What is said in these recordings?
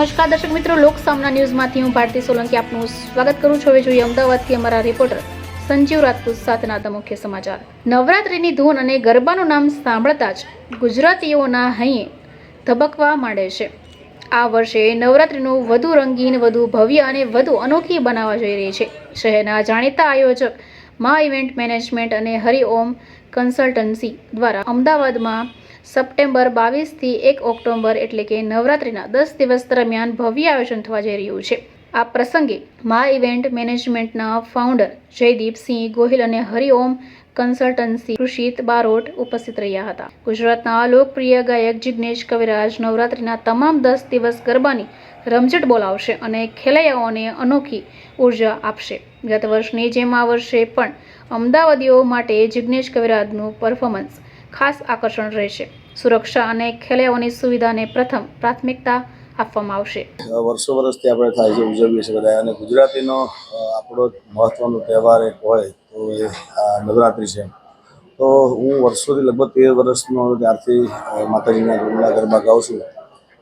નમસ્કાર દર્શક મિત્રો, લોક સામના ન્યૂઝમાંથી હું ભારતી સોલંકી આપનું સ્વાગત કરું છું. હવે જોઈએ અમદાવાદથી અમારા રિપોર્ટર સંજીવ રાજપૂત સાથેના મુખ્ય સમાચાર. નવરાત્રિની ધૂન અને ગરબાનું નામ સાંભળતા જ ગુજરાતીઓના હૈયે ધબકવા માંડે છે. આ વર્ષે નવરાત્રિનું વધુ રંગીન, વધુ ભવ્ય અને વધુ અનોખી બનાવવા જઈ રહી છે. શહેરના જાણીતા આયોજક, મા ઇવેન્ટ મેનેજમેન્ટ અને હરિઓમ કન્સલ્ટન્સી દ્વારા અમદાવાદમાં સપ્ટેમ્બર બાવીસથી એક ઓક્ટોબર એટલે કે નવરાત્રિના દસ દિવસ દરમિયાન ભવ્ય આયોજન થવા જઈ રહ્યું છે. આ પ્રસંગે મા ઇવેન્ટ મેનેજમેન્ટના ફાઉન્ડર જયદીપસિંહ ગોહિલ અને હરિઓમ કન્સલ્ટન્સી કૃષિત બારોટ ઉપસ્થિત રહ્યા હતા. ગુજરાતના લોકપ્રિય ગાયક જિજ્ઞેશ કવિરાજ નવરાત્રિના તમામ દસ દિવસ ગરબાની રમઝટ બોલાવશે અને ખેલૈયાઓને અનોખી ઊર્જા આપશે. ગત વર્ષની જેમ આ વર્ષે પણ અમદાવાદીઓ માટે જિગ્નેશ કવિરાજનું પરફોર્મન્સ ખાસ આકર્ષણ રહેશે. સુરક્ષા અને ખેલૈયાઓની સુવિધાને પ્રથમ પ્રાથમિકતા આપવામાં આવશે. વર્ષો વર્ષથી આપણે થાય છે, ઉજવીએ છીએ બધા અને ગુજરાતીનો આપણો મહત્ત્વનો તહેવાર એક હોય તો એ નવરાત્રિ છે. તો હું વર્ષોથી લગભગ તેર વર્ષનો ત્યારથી માતાજીના ગરબા ગરબા ગાઉં છું.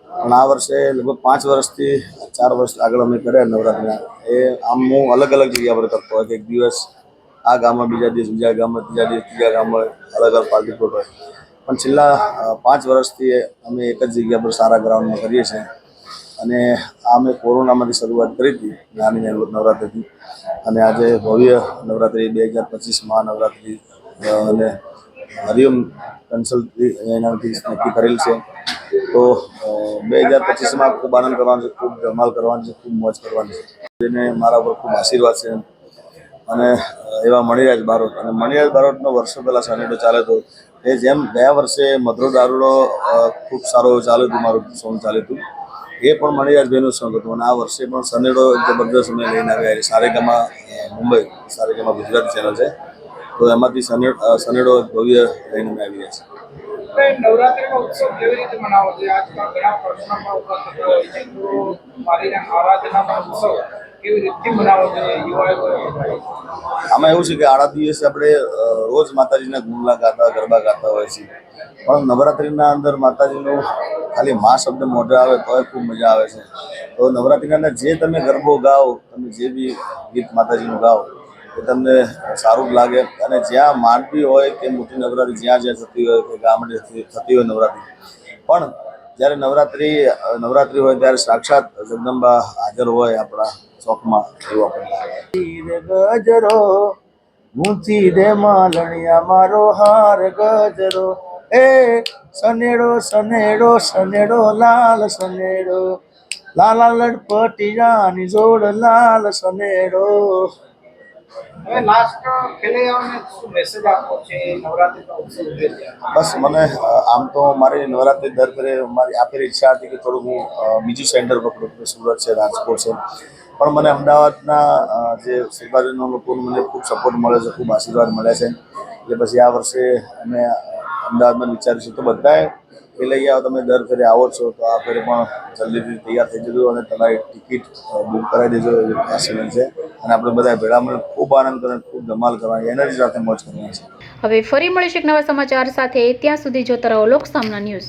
પણ આ વર્ષે લગભગ પાંચ વર્ષથી ચાર વર્ષ આગળ અમે કર્યા નવરાત્રિના. એ આમ હું અલગ અલગ જગ્યા પર કરતો હોય એક દિવસ આ ગામમાં બીજા દિવસ, બીજા ગામમાં ત્રીજા દિવસ, ત્રીજા ગામમાં અલગ અલગ પાર્ટી પ્લોટ હોય. પણ છેલ્લા પાંચ વર્ષથી અમે એક જ જગ્યા પર સારા ગ્રાઉન્ડમાં કરીએ છીએ. અને આ અમે કોરોનામાંથી શરૂઆત કરી હતી, નાની નવ- નવરાત્રિથી. અને આજે ભવ્ય નવરાત્રિ, બે હજાર પચીસમાં નવરાત્રિ અને હરિઓમ કન્સલ્ટી એનાથી નક્કી કરેલ છે. તો બે હજાર પચીસમાં ખૂબ આનંદ કરવાનો છે, ખૂબ ધમાલ કરવાની છે, ખૂબ મોજ કરવાની છે. જેને મારા પર ખૂબ આશીર્વાદ છે. અને એવા મણિરાજ બારોટ. અને મણિરાજ બારોટનો વર્ષો પહેલાં સનેડો ચાલે તો એ જેમ ગયા વર્ષે મધુરો દારૂડો ખૂબ સારો ચાલ્યું હતું, મારું સોંગ ચાલ્યું હતું. એ પણ મણિરાજભાઈનું સોંગ હતું. અને આ વર્ષે પણ સનેડો જબરદસ્ત અમે લઈને આવ્યા છે. સારેગામા મુંબઈ. સારેગામાં ગુજરાતી ચેનલ છે. તો એમાંથી સને સનેડો ભવ્ય લઈને અમે આવી રહ્યા છો. તો આમાં એવું છે કે આડા દિવસે આપણે રોજ માતાજીના ગુમલા ગાતા, ગરબા ગાતા હોય છે. પણ નવરાત્રિના અંદર માતાજીનું ખાલી મા શબ્દ મોઢે આવે તોય ખૂબ મજા આવે છે. તો નવરાત્રિના અંદર જે તમે ગરબો ગાઓ, તમે જે બી ગીત માતાજીનું ગાઓ, એ તમને સારું લાગે. અને જ્યાં માંડવી હોય કે મોટી નવરાત્રિ જ્યાં જ્યાં થતી હોય, કે ગામડે થતી હોય નવરાત્રિ. પણ જ્યારે નવરાત્રિ નવરાત્રી હોય ત્યારે સાક્ષાત જગદંબા હાજર હોય આપણા ચોકમાં એવું આપણને ગજરો ઊંચી દે માલણિયા, મારો હાર ગજરો. એ સનેડો સનેડો સનેડો, લાલ સનેડો. લાલા લડપટિયાની જોડ, લાલ સનેડો. બસ મને આમ તો મારી નવરાત્રિ દર ફરે મારી આ ફેરે ઈચ્છા હતી કે થોડું હું બીજું સેન્ટર પકડું સુરત છે, રાજકોટ છે. પણ મને અમદાવાદના જે સેવાજનો લોકોનો મને ખૂબ સપોર્ટ મળે છે, ખૂબ આશીર્વાદ મળે છે. એટલે પછી આ વર્ષે અમે અમદાવાદમાં વિચારીશું તો બધાએ એ લઈ આવો, તમે દર ફેરે આવો છો. તો આ ફેરે પણ જલ્દીથી તૈયાર થઈ જજો અને તમારી ટિકિટ બુક કરાવી દેજો. આશીર્વાદ છે. અને આપણે બધા ભેળા મળે ખૂબ આનંદ કરવાનો ખૂબ ધમાલ કરવાની, એનર્જી સાથે મોજ કરવાની છે. હવે ફરી મળીશું એક નવા સમાચાર સાથે. ત્યાં સુધી જોતા રહો લોક સામના ન્યૂઝ.